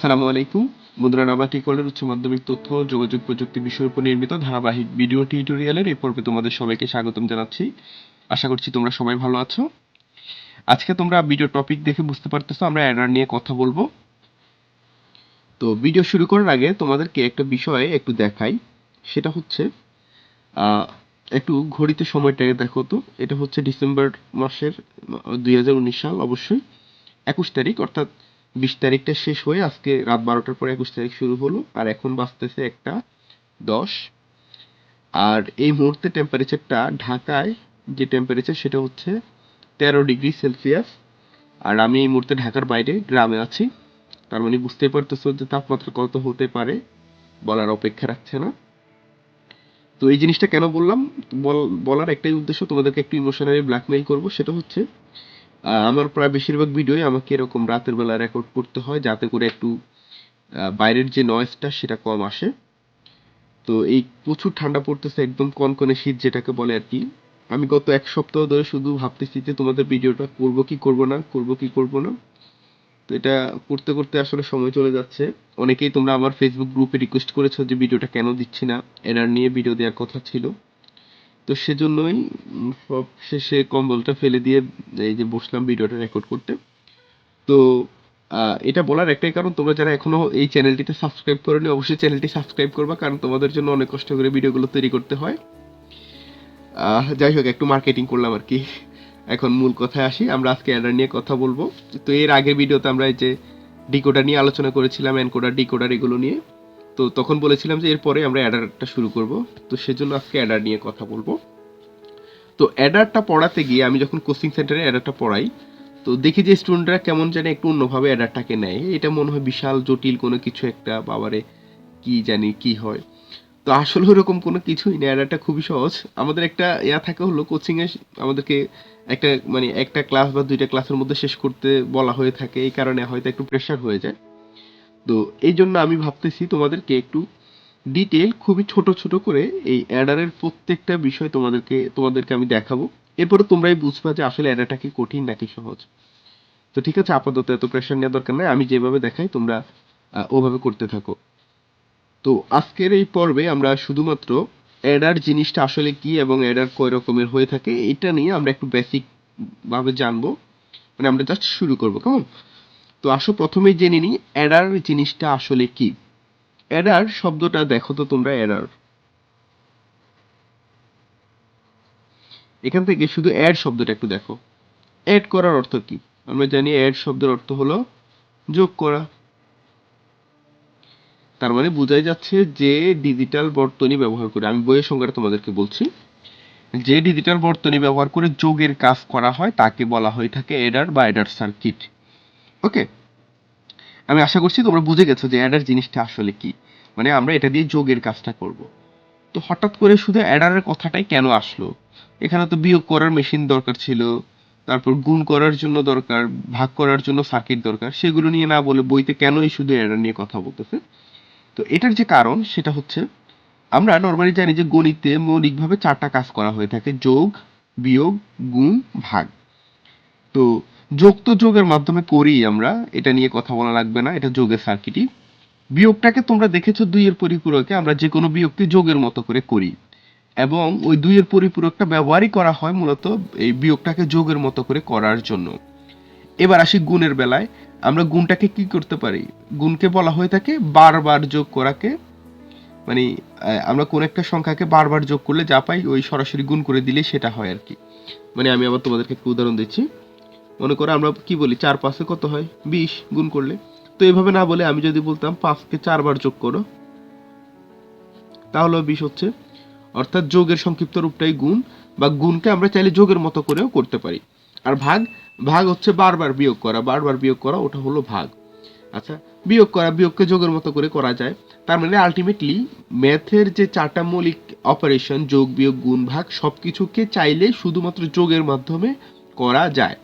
আসসালামু আলাইকুম। বন্ধুরা নাবাটি কলের উচ্চ মাধ্যমিক তথ্য, যোগাযোগ প্রযুক্তি বিষয়ের উপর নির্মিত ধারাবাহিক ভিডিও টিউটোরিয়ালের এই পর্বে তোমাদের সবাইকে স্বাগতম জানাচ্ছি। আশা করছি তোমরা সবাই ভালো আছো। আজকে তোমরা ভিডিও টপিক দেখে বুঝতে পারতেছো, আমরা অ্যাডার নিয়ে কথা বলব। তো ভিডিও শুরু করার আগে তোমাদেরকে একটা বিষয়ে একটু দেখাই। সেটা হচ্ছে একটু ঘড়িতে সময়টাকে দেখো তো। এটা হচ্ছে ডিসেম্বর মাসের দুই হাজার উনিশ সাল অবশ্যই একুশ তারিখ, অর্থাৎ বিশ তারিখটা শেষ হয়ে আজকে রাত বারোটার পরে একুশ তারিখ শুরু হলো, আর এখন বাঁচতেছে একটা দশ। আর এই মুহূর্তে টেম্পারেচারটা ঢাকায় যে টেম্পারেচার সেটা হচ্ছে তেরো ডিগ্রি সেলসিয়াস। আর আমি এই মুহূর্তে ঢাকার বাইরে গ্রামে আছি। তার মানে বুঝতেই পারতেছো যে তাপমাত্রা কত হতে পারে, বলার অপেক্ষা রাখছে না। তো এই জিনিসটা কেন বললাম? বল- বলার একটাই উদ্দেশ্য, তোমাদেরকে একটু ইমোশনালি ব্ল্যাকমেইল করব, সেটা হচ্ছে আমার প্রায় বেশিরভাগ ভিডিওই আমাকে এরকম রাতের বেলা রেকর্ড করতে হয়, যাতে করে একটু বাইরের যে নয়েজটা সেটা কম আসে। তো এই প্রচুর ঠান্ডা পড়তেছে, একদম কনকনে শীত যেটাকে বলে আর কি। আমি গত এক সপ্তাহ ধরে শুধু ভাবতেছি যে তোমাদের ভিডিওটা করব কি করব না, করব কি করব না। তো এটা করতে করতে আসলে সময় চলে যাচ্ছে। অনেকেই তোমরা আমার ফেসবুক গ্রুপে রিকোয়েস্ট করেছ যে ভিডিওটা কেন দিচ্ছি না এরার নিয়ে ভিডিও দেওয়ার কথা ছিল। তো সেজন্যই সব শেষে কম্বলটা ফেলে দিয়ে এই যে বসলাম ভিডিওটা রেকর্ড করতে। তো এটা বলার একটাই কারণ, তোমরা যারা এখনও এই চ্যানেলটিতে সাবস্ক্রাইব করেনি, অবশ্যই চ্যানেলটি সাবস্ক্রাইব করবা, কারণ তোমাদের জন্য অনেক কষ্ট করে ভিডিওগুলো তৈরি করতে হয়। যাই হোক, একটু মার্কেটিং করলাম আর কি। এখন মূল কথায় আসি, আমরা আজকে অ্যাডার নিয়ে কথা বলব। তো এর আগের ভিডিওতে আমরা এই যে ডিকোডার নিয়ে আলোচনা করেছিলাম এনকোডার ডিকোডার এগুলো নিয়ে। তো তখন বলেছিলাম যে এরপরে আমরা অ্যাডারটা শুরু করব। তো সেজন্য আজকে অ্যাডার নিয়ে কথা বলব। তো অ্যাডারটা পড়াতে গিয়ে আমি যখন কোচিং সেন্টারে অ্যাডারটা পড়াই, তো দেখি যে স্টুডেন্টরা কেমন জানি একটু অন্যভাবে অ্যাডারটাকে নেয়। এটা মনে হয় বিশাল জটিল কোনো কিছু একটা, বাবারে কি জানি কি হয়। তো আসলে ওরকম কোনো কিছুই না অ্যাডারটা খুবই সহজ। আমাদের একটা ইয়া থাকে হলো, কোচিংয়ে আমাদেরকে একটা মানে একটা ক্লাস বা দুইটা ক্লাসের মধ্যে শেষ করতে বলা হয়ে থাকে। এই কারণে হয়তো একটু প্রেশার হয়ে যায়। তো এই জন্য আমি ভাবতেছি তোমাদেরকে একটু ডিটেল খুবই ছোট ছোট করে এই অ্যাডারের প্রত্যেকটা বিষয় তোমাদেরকে তোমাদেরকে আমি দেখাবো। এরপরে তোমরাই বুঝবা যে আসলে অ্যাডারটা কি কঠিন নাকি সহজ। তো ঠিক আছে, আপাতত এত প্রেশার নেওয়ার দরকার নাই। আমি যেভাবে দেখাই, তোমরা ওভাবে করতে থাকো। তো আজকের এই পর্বে আমরা শুধুমাত্র অ্যাডার জিনিসটা আসলে কি এবং অ্যাডার কয় রকমের হয়ে থাকে, এটা নিয়ে আমরা একটু বেসিক ভাবে জানব। মানে আমরা জাস্ট শুরু করব, কেমন? তো আসো প্রথমেই জেনে নিই অ্যাডার জিনিসটা আসলে কি? অ্যাডার শব্দটা দেখো তো তোমরা অ্যাডার এখান থেকে শুধু অ্যাড শব্দটা একটু দেখো। অ্যাড করার অর্থ কি? আমরা জানি অ্যাড শব্দের অর্থ হলো যোগ করা। তার মানে বোঝাই যাচ্ছে যে ডিজিটাল বর্তনী ব্যবহার করে, আমি বইয়ের সংজ্ঞাটা তোমাদেরকে বলছি, যে ডিজিটাল বর্তনী ব্যবহার করে যোগের কাজ করা হয়, তাকে বলা হয়ে থাকে এডার বা এডার সার্কিট ওকে আমি আশা করছি তোমরা বুঝে গেছো যে অ্যাডার জিনিসটা আসলে কি। মানে আমরা এটা দিয়ে যোগের কাজটা করব। তো হঠাৎ করে শুধু অ্যাডারের কথাটাই কেন আসলো? এখানে তো বিয়োগ করার মেশিন দরকার ছিল, তারপর গুণ করার জন্য দরকার, ভাগ করার জন্য সার্কিট দরকার, সেগুলো নিয়ে না বলে বইতে কেনই শুধু অ্যাডার নিয়ে কথা বলতেছে? তো এটার যে কারণ, সেটা হচ্ছে আমরা নর্মালি জানি যে গণিতে মৌলিকভাবে চারটা কাজ করা হয়ে থাকে, যোগ, বিয়োগ, গুণ, ভাগ। তো যোগ তো যোগের মাধ্যমে করি আমরা, এটা নিয়ে কথা বলা লাগবে না, এটা যোগের সার্কিটই। বিয়োগটাকে তোমরা দেখেছ দুইয়ের পরিপূরকে, আমরা যে কোনো বিয়োগকে যোগের মতো করে করি। এবং ওই দুইয়ের পরিপূরকটা ব্যবহারই করা হয় মূলত এই বিয়োগটাকে যোগের মতো করে করার জন্য। এবার আসি গুণের বেলায়, আমরা গুণটাকে কি করতে পারি? গুণকে বলা হয়ে থাকে বারবার যোগ করাকে মানে আমরা কোন একটা সংখ্যাকে বারবার যোগ করলে যা পাই ওই সরাসরি গুণ করে দিলে সেটা হয় আর কি। মানে আমি আবার তোমাদেরকে একটা উদাহরণ দিচ্ছি। মনে করো আমরা কি বলি, চার পাঁচে কত হয়? বিশ গুণ করলে। তো এভাবে না বলে আমি যদি বলতাম পাঁচকে চারবার যোগ করো তাহলে বিশ হচ্ছে। অর্থাৎ যোগের সংক্ষিপ্ত রূপটাই গুণ, বা গুণকে আমরা চাইলে যোগের মতো করেও করতে পারি। আর ভাগ ভাগ হচ্ছে বারবার বিয়োগ করা, বারবার বিয়োগ করা, ওটা হলো ভাগ। আচ্ছা বিয়োগ করা, বিয়োগকে যোগের মতো করে করা যায়। তার মানে আলটিমেটলি ম্যাথের যে চারটা মৌলিক অপারেশন যোগ, বিয়োগ, গুণ, ভাগ, সবকিছুকে চাইলে শুধুমাত্র যোগের মাধ্যমে করা যায়।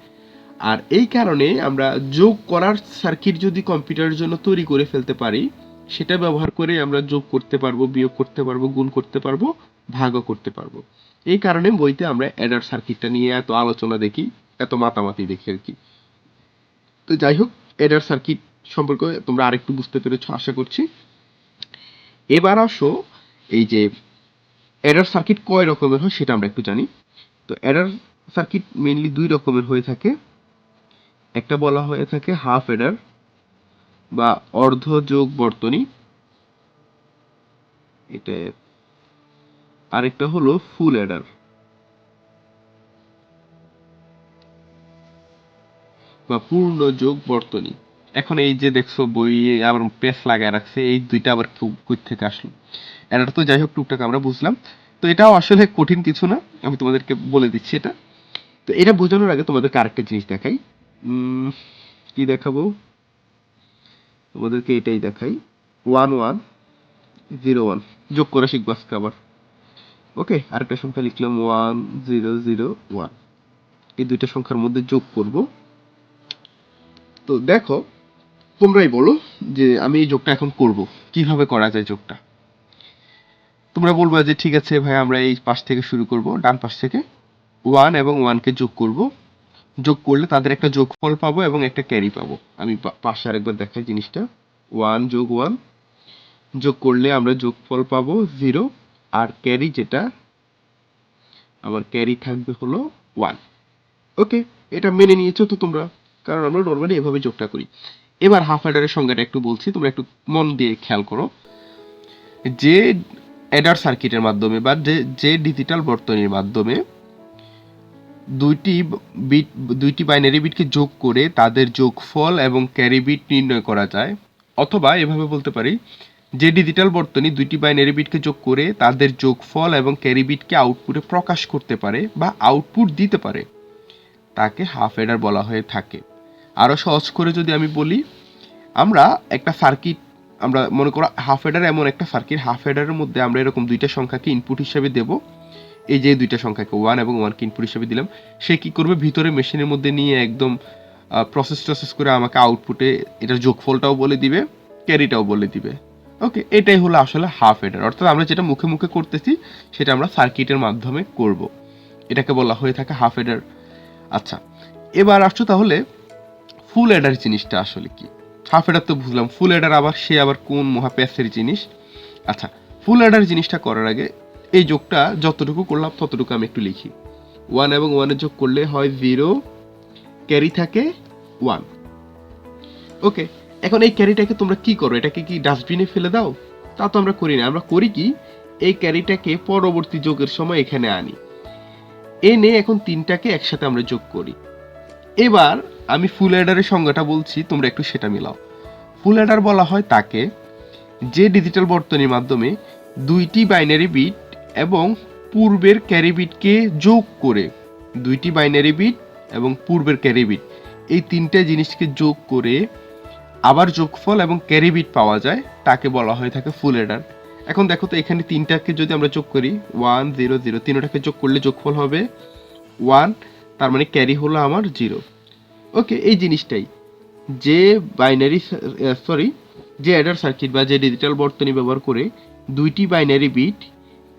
আর এই কারণে আমরা যোগ করার সার্কিট যদি কম্পিউটারের জন্য তৈরি করে ফেলতে পারি, সেটা ব্যবহার করে আমরা যোগ করতে পারব, বিয়োগ করতে পারব, গুণ করতে পারব, ভাগও করতে পারব। এই কারণে বইতে আমরা অ্যাডার সার্কিটটা নিয়ে এত আলোচনা দেখি, এত মাতামাতি দেখি আর কি। তো যাই হোক অ্যাডার সার্কিট সম্পর্কে তোমরা আরেকটু বুঝতে পেরেছ, আশা করছি। এবার আসো, এই যে এডার সার্কিট কয় রকমের হয় সেটা আমরা একটু জানি। তো এডার সার্কিট মেইনলি দুই রকমের হয়ে থাকে। একটা বলা হয়ে থাকে হাফ এডার বা অর্ধ যোগ বর্তনী এটা আরেকটা হলো ফুল এডার বা পূর্ণ যোগ বর্তনী এখন এই যে দেখছ বইয়ে আবার পেস লাগায় রাখছে, এই দুইটা আবার কই থেকে আসলো? এটা তো যাই হোক, টুকটাক আমরা বুঝলাম। তো এটাও আসলে কঠিন কিছু না, আমি তোমাদেরকে বলে দিচ্ছি এটা। তো এটা বোঝানোর আগে তোমাদেরকে আরেকটা জিনিস দেখাই। কি দেখাবো? তোমাদেরকে এটাই দেখাই। One one zero one. যোগ করে শিখব আজকে আবার। ওকে, আরেকটা সংখ্যা লিখলাম ওয়ান জিরো জিরো ওয়ান। এই দুইটা সংখ্যার মধ্যে যোগ করব। তো দেখো, তোমরাই বলো যে আমি এই যোগটা এখন করব। কীভাবে করা যায় যোগটা? তোমরা বলবা যে ঠিক আছে ভাই, আমরা এই পাশ থেকে শুরু করব, ডান পাশ থেকে। ওয়ান এবং ওয়ানকে যোগ করব। যোগ করলে তাদের একটা যোগফল পাবো এবং একটা ক্যারি পাবো। আমি পাশে আরেকবার দেখাই জিনিসটা। ওয়ান যোগ ওয়ান যোগ করলে আমরা যোগফল পাবো জিরো। আর ক্যারি যেটা, আমার ক্যারি থাকবে হলো ওয়ান। ওকে, এটা মেনে নিয়েছো তো তোমরা? কারণ আমরা নর্মালি এভাবে যোগটা করি। এবার হাফ অ্যাডারের সংজ্ঞাটা একটু বলছি, তোমরা একটু মন দিয়ে খেয়াল করো। যে অ্যাডার সার্কিটের মাধ্যমে বা যে যে ডিজিটাল বর্তনীর মাধ্যমে দুইটি বিট, দুইটি বাইনারি বিটকে যোগ করে তাদের যোগফল এবং ক্যারি বিট নির্ণয় করা যায়। অথবা এভাবে বলতে পারি, যে ডিজিটাল বর্তনী দুইটি বাইনারি বিটকে যোগ করে তাদের যোগফল এবং ক্যারি বিটকে আউটপুটে প্রকাশ করতে পারে বা আউটপুট দিতে পারে। তাকে হাফ এডার বলা হয়ে থাকে। আরও সহজ করে যদি আমি বলি, আমরা একটা সার্কিট আমরা মনে করো হাফ এডার এমন একটা সার্কিট হাফ এডারের মধ্যে আমরা এরকম দুইটা সংখ্যাকে ইনপুট হিসেবে দেব। এই যে দুইটা সংখ্যাকে ওয়ান এবং ওয়ানকে ইনপুট হিসেবে দিলাম, সে কি করবে? ভিতরে মেশিনের মধ্যে নিয়ে একদম প্রসেস টসেস করে আমাকে আউটপুটে এটার যোগফলটাও বলে দিবে ক্যারিটাও বলে দিবে। ওকে এটাই হলো আসলে হাফ এডার অর্থাৎ আমরা যেটা মুখে মুখে করতেছি, সেটা আমরা সার্কিটের মাধ্যমে করব। এটাকে বলা হয়ে থাকে হাফ এডার আচ্ছা এবার আসছো তাহলে ফুল এডার জিনিসটা আসলে কি? হাফ এডার তো বুঝলাম ফুল এডার আবার সে আবার কোন মহাপ্যাসের জিনিস? আচ্ছা ফুল এডার জিনিসটা করার আগে এই যোগটা যতটুকু করলাম, ততটুকু আমি একটু লিখি। ওয়ান এবং ওয়ানের যোগ করলে হয় জিরো ক্যারি থাকে ওয়ান ওকে এখন এই ক্যারিটাকে তোমরা কি করো? এটাকে কি ডাস্টবিনে ফেলে দাও? তা তো আমরা করি না। আমরা করি কি? এই ক্যারিটাকে পরবর্তী যোগের সময় এখানে আনি। এনে এখন তিনটাকে একসাথে আমরা যোগ করি। এবার আমি ফুল অ্যাডারের সংজ্ঞাটা বলছি, তোমরা একটু সেটা মিলাও। ফুল অ্যাডার বলা হয় তাকে যে ডিজিটাল বর্তনীর মাধ্যমে দুইটি বাইনারি বিট এবং পূর্বের ক্যারিবিটকে যোগ করে, দুইটি বাইনারি বিট এবং পূর্বের ক্যারিবিট। এই তিনটে জিনিসকে যোগ করে আবার যোগফল এবং ক্যারিবিট পাওয়া যায়, তাকে বলা হয়ে থাকে ফুল অ্যাডার। এখন দেখো তো এখানে তিনটাকে যদি আমরা যোগ করি, ওয়ান, জিরো জিরো, তিনটাকে যোগ করলে যোগফল হবে ওয়ান, তার মানে ক্যারি হলো আমার জিরো। ওকে, এই জিনিসটাই। যে বাইনারি সরি যে অ্যাডার সার্কিট বা যে ডিজিটাল বর্তনী ব্যবহার করে দুইটি বাইনারি বিট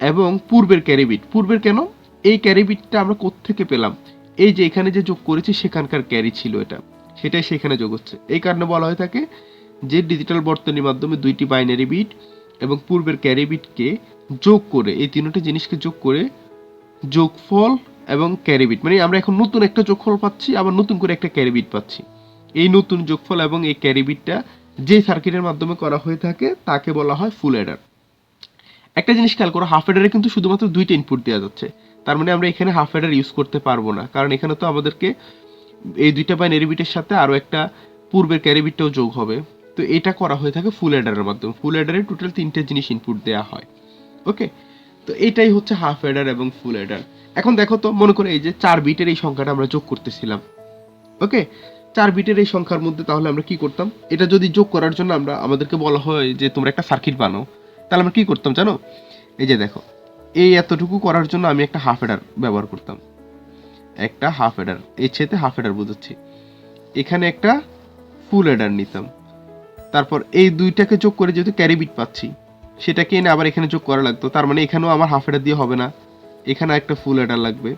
এবং পূর্বের ক্যারিবিট। পূর্বের কেন? এই ক্যারিবিটটা আমরা কোত্থেকে পেলাম? এই যে এখানে যে যোগ করেছি, সেখানকার ক্যারি ছিল এটা। সেটাই সেখানে যোগ হচ্ছে। এই কারণে বলা হয়ে থাকে যে ডিজিটাল বর্তনীর মাধ্যমে দুইটি বাইনারি বিট এবং পূর্বের ক্যারি বিটকে যোগ করে, এই তিনটি জিনিসকে যোগ করে যোগফল এবং ক্যারিবিট মানে আমরা এখন নতুন একটা যোগফল পাচ্ছি, আবার নতুন করে একটা ক্যারিবিট পাচ্ছি। এই নতুন যোগফল এবং এই ক্যারিবিটটা যে সার্কিটের মাধ্যমে করা হয়ে থাকে, তাকে বলা হয় ফুল অ্যাডার। একটা জিনিস খেয়াল করো হাফ অ্যাডারে কিন্তু শুধুমাত্র দুইটা ইনপুট দেওয়া যাচ্ছে। তার মানে আমরা এখানে হাফ অ্যাডার ইউজ করতে পারব না। কারণ এখানে তো আমাদেরকে এই দুইটা বাইনারি বিটের সাথে আরও একটা পূর্বের ক্যারিবিটটাও যোগ হবে। তো এটা করা হয়ে থাকে ফুল অ্যাডারের মাধ্যমে। ফুল অ্যাডারে টোটাল তিনটে জিনিস ইনপুট দেওয়া হয়। ওকে তো এটাই হচ্ছে হাফ অ্যাডার এবং ফুল অ্যাডার এখন দেখো তো, মনে করে এই যে চার বিটের এই সংখ্যাটা আমরা যোগ করতেছিলাম। ওকে চার বিটের এই সংখ্যার মধ্যে তাহলে আমরা কি করতাম? এটা যদি যোগ করার জন্য আমরা আমাদেরকে বলা হয় যে তোমরা একটা সার্কিট বানাও। তাহলে আমরা কি করতাম জানো? এই যে দেখো, এই এতটুকু করার জন্য আমি একটা হাফ এডার ব্যবহার করতাম। একটা হাফ এডার এই ছেতে হাফ এডার বোঝাচ্ছি। এখানে একটা ফুল এডার নিতাম। তারপর এই দুইটাকে যোগ করে যেহেতু ক্যারি বিট পাচ্ছি, সেটাকে এনে আবার এখানে যোগ করা লাগতো। তার মানে এখানেও আমার হাফ এডার দিয়ে হবে না। এখানে একটা ফুল এডার লাগবে।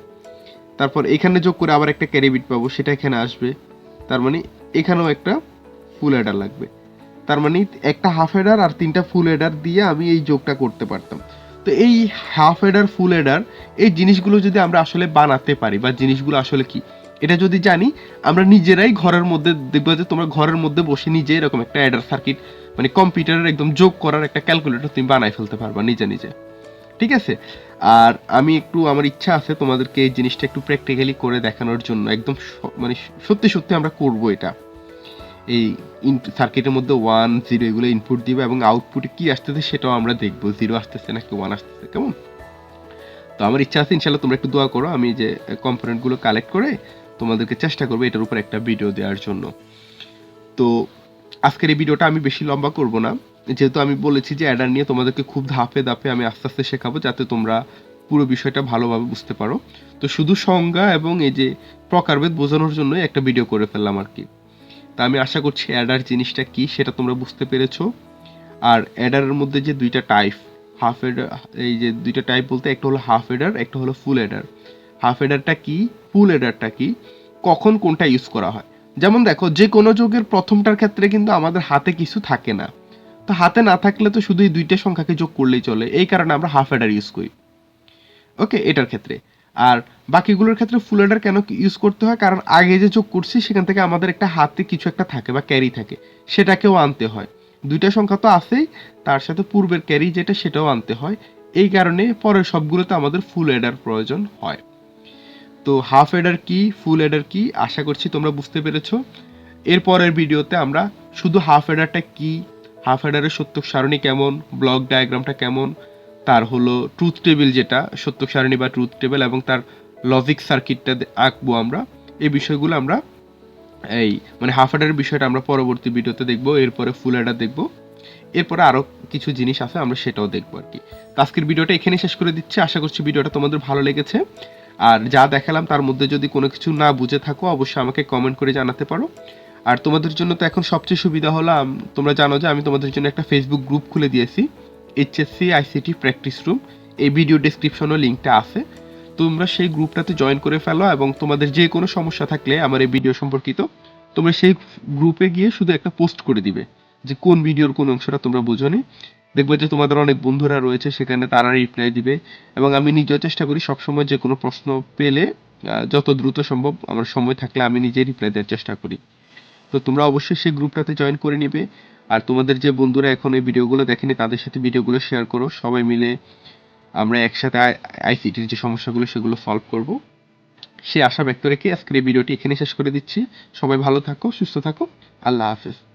তারপর এখানে যোগ করে আবার একটা ক্যারি বিট পাবো, সেটা এখানে আসবে। তার মানে এখানেও একটা ফুল অ্যাডার লাগবে। তার মানে একটা হাফ হেডার আর তিনটা ফুল হেডার দিয়ে আমি এই যোগটা করতে পারতাম। তো এই হাফ হেডার ফুল হেডার এই জিনিসগুলো যদি আমরা আসলে বানাতে পারি বা জিনিসগুলো আসলে কি, এটা যদি জানি, আমরা নিজেরাই ঘরের মধ্যে দেখব যে তোমরা ঘরের মধ্যে বসে নিজে এরকম একটা অ্যাডার সার্কিট মানে কম্পিউটারের একদম যোগ করার একটা ক্যালকুলেটর তুমি বানাই ফেলতে পারবা নিজে নিজে। ঠিক আছে? আর আমি একটু, আমার ইচ্ছা আছে তোমাদেরকে এই জিনিসটা একটু প্র্যাকটিক্যালি করে দেখানোর জন্য, একদম মানে সত্যি সত্যি আমরা করব এটা। এই সার্কিটের মধ্যে ওয়ান জিরো এগুলো ইনপুট দিবে এবং আউটপুটে কি আসতেছে সেটাও আমরা দেখব। জিরো আসতেছে নাকি ওয়ান আসতেছে, কেমন? তো আমার ইচ্ছা আছে, ইনশাল্লাহ তোমরা একটু দোয়া করো, আমি যে কম্পোনেন্টগুলো কালেক্ট করে তোমাদেরকে চেষ্টা করব এটার উপর একটা ভিডিও দেওয়ার জন্য। তো আজকের এই ভিডিওটা আমি বেশি লম্বা করব না। যেহেতু আমি বলেছি যে অ্যাডার নিয়ে তোমাদেরকে খুব ধাপে ধাপে আমি আস্তে আস্তে শেখাবো, যাতে তোমরা পুরো বিষয়টা ভালোভাবে বুঝতে পারো। তো শুধু সংজ্ঞা এবং এই যে প্রকারভেদ বোঝানোর জন্যই একটা ভিডিও করে ফেললাম আর কি। তা আমি আশা করছি অ্যাডার জিনিসটা কি সেটা তোমরা বুঝতে পেরেছ। আর অ্যাডারের মধ্যে যে দুইটা টাইপ হাফ এডার এই যে দুইটা টাইপ বলতে একটা হলো হাফ এডার একটা হলো ফুল এডার হাফ এডারটা কি? ফুল এডারটা কি? কখন কোনটা ইউজ করা হয়? যেমন দেখো, যে কোনো যোগের প্রথমটার ক্ষেত্রে কিন্তু আমাদের হাতে কিছু থাকে না। তো হাতে না থাকলে তো শুধু এই দুইটা সংখ্যাকে যোগ করলেই চলে। এই কারণে আমরা হাফ এডার ইউজ করি। ওকে এটার ক্ষেত্রে। আর বাকিগুলোর ক্ষেত্রে ফুল এডার কেন ইউজ করতে হয়? কারণ আগে যে যোগ করছি, সেখান থেকে আমাদের একটা হাতে কিছু একটা থাকে বা ক্যারি থাকে, সেটাকেও আনতে হয়। দুইটা সংখ্যা তো আছেই, তার সাথে পূর্বের ক্যারি যেটা, সেটাও আনতে হয়। এই কারণে পরের সবগুলোতে আমাদের ফুল এডার প্রয়োজন হয়। তো হাফ এডার কি ফুল এডার কি, আশা করছি তোমরা বুঝতে পেরেছ। এর পরের ভিডিওতে আমরা শুধু হাফ এডারটা কি হাফ এডারের সত্যক সারণী কেমন ব্লক ডায়াগ্রামটা কেমন তার হলো ট্রুথ টেবিল যেটা সত্য সারণী বা ট্রুথ টেবিল এবং তার লজিক সার্কিটটা আঁকবো আমরা। এই বিষয়গুলো আমরা এই মানে হাফ এডারের বিষয়টা আমরা পরবর্তী ভিডিওতে দেখব, এরপরে ফুল এডার দেখব। এরপরে আরও কিছু জিনিস আছে, আমরা সেটাও দেখব আর কি। তো আজকের ভিডিওটা এখানে শেষ করে দিচ্ছি। আশা করছি ভিডিওটা তোমাদের ভালো লেগেছে। আর যা দেখালাম তার মধ্যে যদি কোনো কিছু না বুঝে থাকো, অবশ্যই আমাকে কমেন্ট করে জানাতে পারো। আর তোমাদের জন্য তো এখন সবচেয়ে সুবিধা হলো তোমরা জানো যে আমি তোমাদের জন্য একটা ফেসবুক গ্রুপ খুলে দিয়েছি। এইচএসসি আইসিটি প্র্যাকটিস রুম এই ভিডিও ডেসক্রিপশনও লিঙ্কটা আছে। তোমরা সেই গ্রুপটাতে জয়েন করে ফেলো এবং তোমাদের যে কোনো সমস্যা থাকলে আমার এই ভিডিও সম্পর্কিত, তোমরা সেই গ্রুপে গিয়ে শুধু একটা পোস্ট করে দিবে যে কোন ভিডিওর কোন অংশটা তোমরা বোঝোনি। দেখবে যে তোমাদের অনেক বন্ধুরা রয়েছে, সেখানে তারা রিপ্লাই দিবে এবং আমি নিজেও চেষ্টা করি সবসময় যে কোনো প্রশ্ন পেলে যত দ্রুত সম্ভব আমার সময় থাকলে আমি নিজে রিপ্লাই দেওয়ার চেষ্টা করি। তো তোমরা অবশ্যই সেই গ্রুপটাতে জয়েন করে নিবে। আর তোমাদের যে বন্ধুরা এখন এই ভিডিওগুলো দেখেনি, তাদের সাথে ভিডিওগুলো শেয়ার করো। সবাই মিলে আমরা একসাথে আইসিটির যে সমস্যাগুলো, সেগুলো সলভ করব। সে আশা ব্যক্ত রেখে আজকের এই ভিডিওটি এখানে শেষ করে দিচ্ছি। সবাই ভালো থাকো, সুস্থ থাকো। আল্লাহ হাফেজ।